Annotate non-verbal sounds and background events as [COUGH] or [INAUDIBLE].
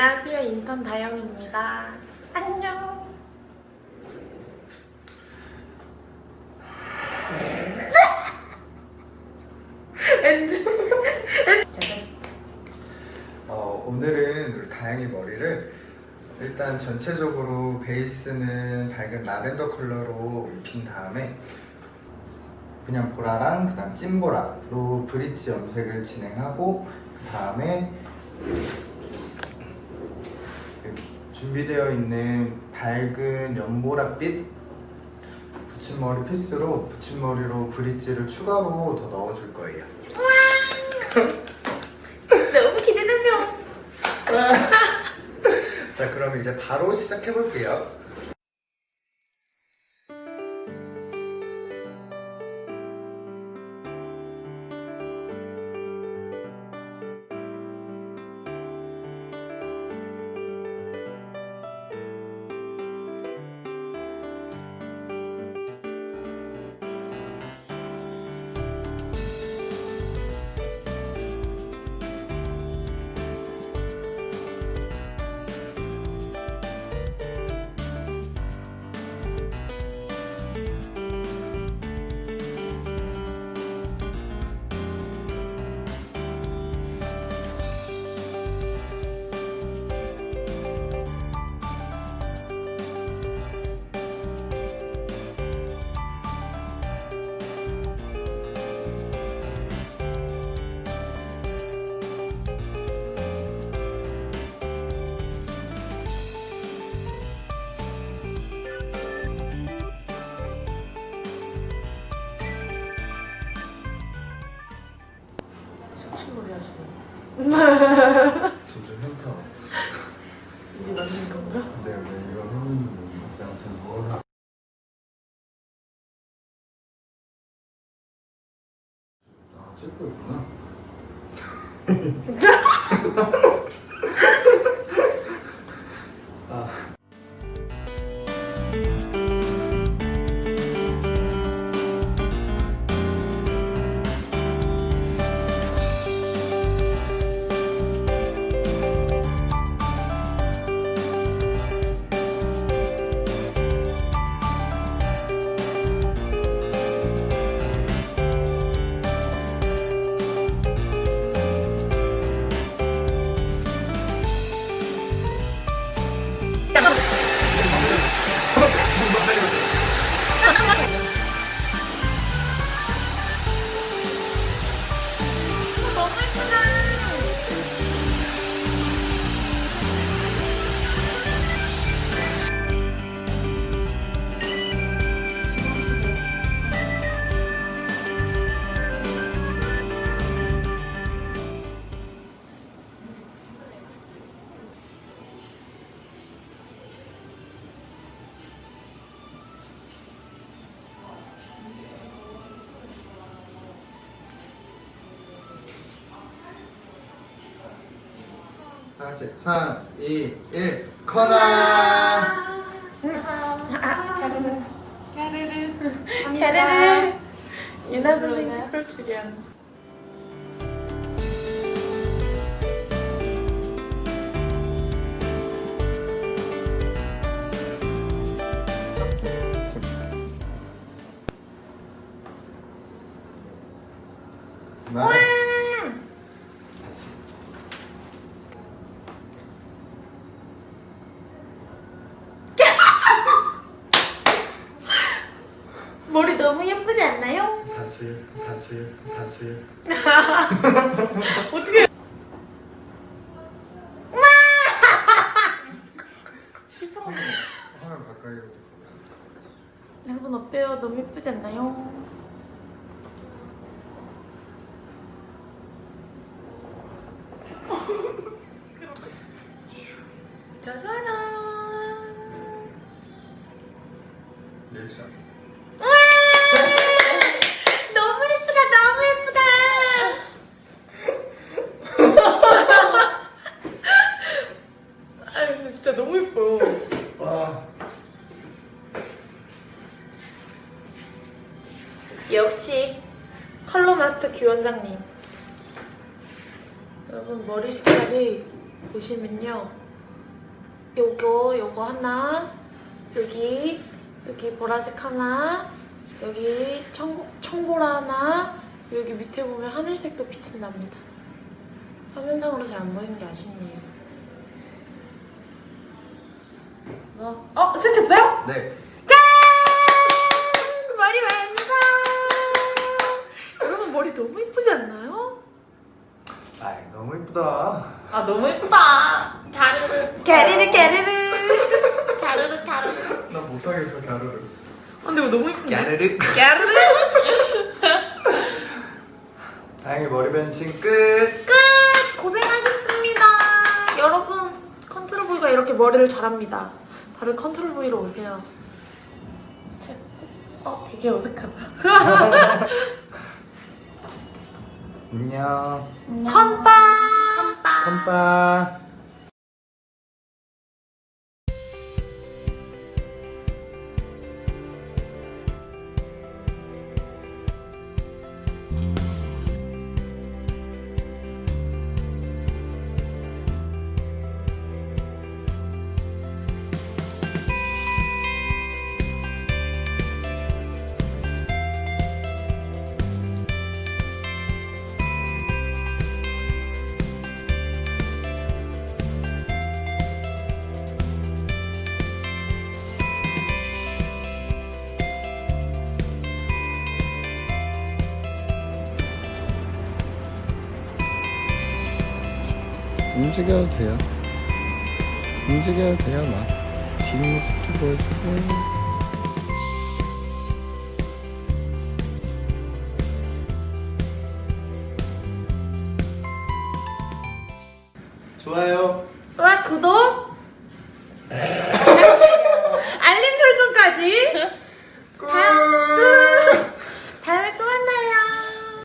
안녕하세요. 인턴 다영입니다. 안녕. [LAUGHS] 어, 오늘은 우리 다양이 머리를 일단 전체적으로 베이스는 밝은 라벤더 컬러로 입힌 다음에 그냥 보라랑 그다음 찐보라로 브릿지 염색을 진행하고 그 다음에 준비되어 있는 밝은 연보라빛 붙임머리 피스로 붙임머리로 브릿지를 추가로 더 넣어줄 거예요. [LAUGHS] 너무 기대되네요. [LAUGHS] 자 그럼 이제 바로 시작해 볼게요. 건가? 근데 왜 이거 하는 거야? 지금 뭘 하? 아 찍고 있구나. 다시 3, 2, 1 커나. 캬르르. 유나 선생님 출연. 말 다시, 다시, 다시. 어떻게? [LAUGHS] 실수한 거. 화면 가까이로. 여러분 어때요? 너무 예쁘지 않나요? 짜라란. 리액션. 역시 컬러 마스터 규 원장님. 여러분 머리 색깔이 보시면요 요거 요거 하나 여기 여기 보라색 하나 여기 청, 청보라 하나 여기 밑에 보면 하늘색도 납니다 화면상으로 잘 안 보이는 게 아쉽네요 뭐? 어? 시작했어요? 네. 짠! 머리 완성! 여러분 머리 너무 이쁘지 않나요? 아 너무 이쁘다. 아 너무 이쁘다 가르르 가르르 가르르 가르르 가르르 나 못하겠어 가루를. 아, 근데 이거 너무 이쁜데? 까르르. 가르르 [LAUGHS] 다행히 머리 변신 끝. 끝! 고생하셨습니다 여러분 컨트롤 보이가 이렇게 머리를 잘합니다 다들 컨트롤 보이로 오세요 제- 어 되게 어색하다 [LAUGHS] 안녕. 컨빠 컴빠. 움직여도 돼요. 움직여도 돼요, 막. 뒷모습도 보여주고. 좋아요. 와 구독